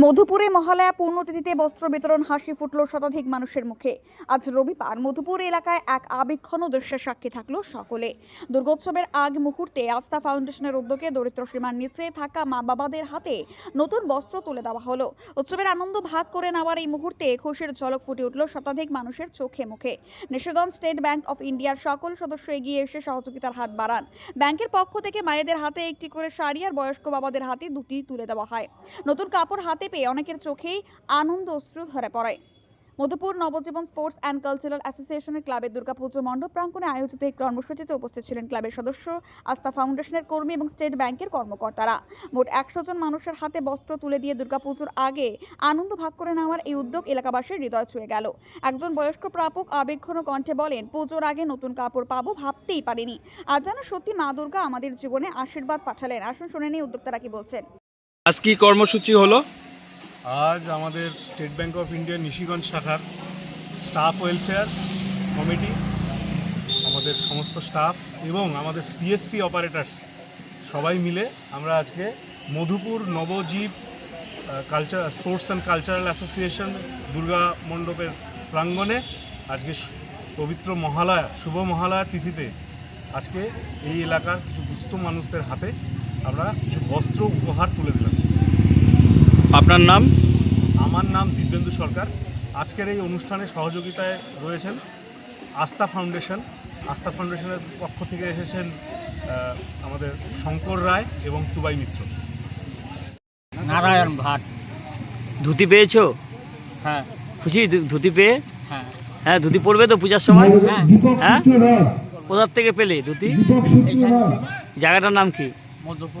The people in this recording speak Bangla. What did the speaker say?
মধুপুরে মহালয়া পূর্ণতিথিতে বস্ত্র বিতরণ হাসি ফুটল শতাধিক মানুষের মুখে। আজ রবিবার মধুপুর এলাকায় এক আবেক্ষণ দৃশ্যের সাক্ষী থাকল সকলে। দুর্গোৎসবের আগ মুহূর্তে আস্থা ফাউন্ডেশনের উদ্যোগে দরিদ্র সীমার নিচে থাকা মা বাবাদের হাতে নতুন বস্ত্র তুলে দেওয়া হলো। উৎসবের আনন্দ ভাগ করে নেওয়ার এই মুহূর্তে খুশির ঝলক ফুটে উঠল শতাধিক মানুষের চোখে মুখে। নিশাগঞ্জ স্টেট ব্যাংক অফ ইন্ডিয়ার সকল সদস্য এগিয়ে এসে সহযোগিতার হাত বাড়ান। ব্যাংকের পক্ষ থেকে মায়েদের হাতে একটি করে শাড়ি আর বয়স্ক বাবাদের হাতে দুটি তুলে দেওয়া হয়। নতুন কাপড় হাতে পেয়ে অনেকের চোখেই আনন্দ অশ্রু ধরে পড়ে। Madhupur Nabajiban sports and cultural অ্যাসোসিয়েশনের ক্লাবের দুর্গাপুজো মণ্ডপ প্রাঙ্গণে আয়োজিত এই কর্মসূচিতে উপস্থিত ছিলেন ক্লাবের সদস্য, আস্থা ফাউন্ডেশনের কর্মী এবং স্টেট ব্যাংকের কর্মকর্তারা। মোট একশো জন মানুষের হাতে বস্ত্র তুলে দিয়ে দুর্গাপুজোর আগে আনন্দ ভাগ করে নেওয়ার এই উদ্যোগ এলাকাবাসীর হৃদয় ছুঁয়ে গেল। একজন বয়স্ক প্রাপক আবেগঘন কণ্ঠে বলেন, পুজোর আগে নতুন কাপড় পাবো ভাবতেই পারিনি। আজ যেন সত্যি মা দুর্গা আমাদের জীবনে আশীর্বাদ পাঠালেন। আসুন শুনে নিই উদ্যোক্তারা কি বলছেন। আজ কি কর্মসূচি হলো? আজ আমাদের State Bank of India Nishiganj শাখার স্টাফ ওয়েলফেয়ার কমিটি, আমাদের সমস্ত স্টাফ এবং আমাদের সিএসপি অপারেটার্স সবাই মিলে আমরা আজকে Madhupur Nabajib culture sports and cultural association Durga মণ্ডপের প্রাঙ্গণে আজকে পবিত্র মহালয়া, শুভ মহালয়া তিথিতে আজকে এই এলাকার কিছু দুস্থ মানুষদের হাতে আমরা কিছু বস্ত্র উপহার তুলে দিলাম। আপনার নাম? আমার নাম দিব্যেন্দু সরকার। আজকের এই অনুষ্ঠানে সহযোগিতায় রয়েছেন আস্থা ফাউন্ডেশন। আস্থা ফাউন্ডেশনের পক্ষ থেকে এসেছেন আমাদের শঙ্কর রায় এবং টুবাই মিত্র। নারায়ণ ভাট। ধুতি পেয়েছ? হ্যাঁ। খুশি? ধুতি পেয়ে? হ্যাঁ। হ্যাঁ ধুতি পরবে তো পূজার সময়? হ্যাঁ। হ্যাঁ। কোথার থেকে পেলে ধুতি? জায়গাটার নাম কি? মধ্যপুর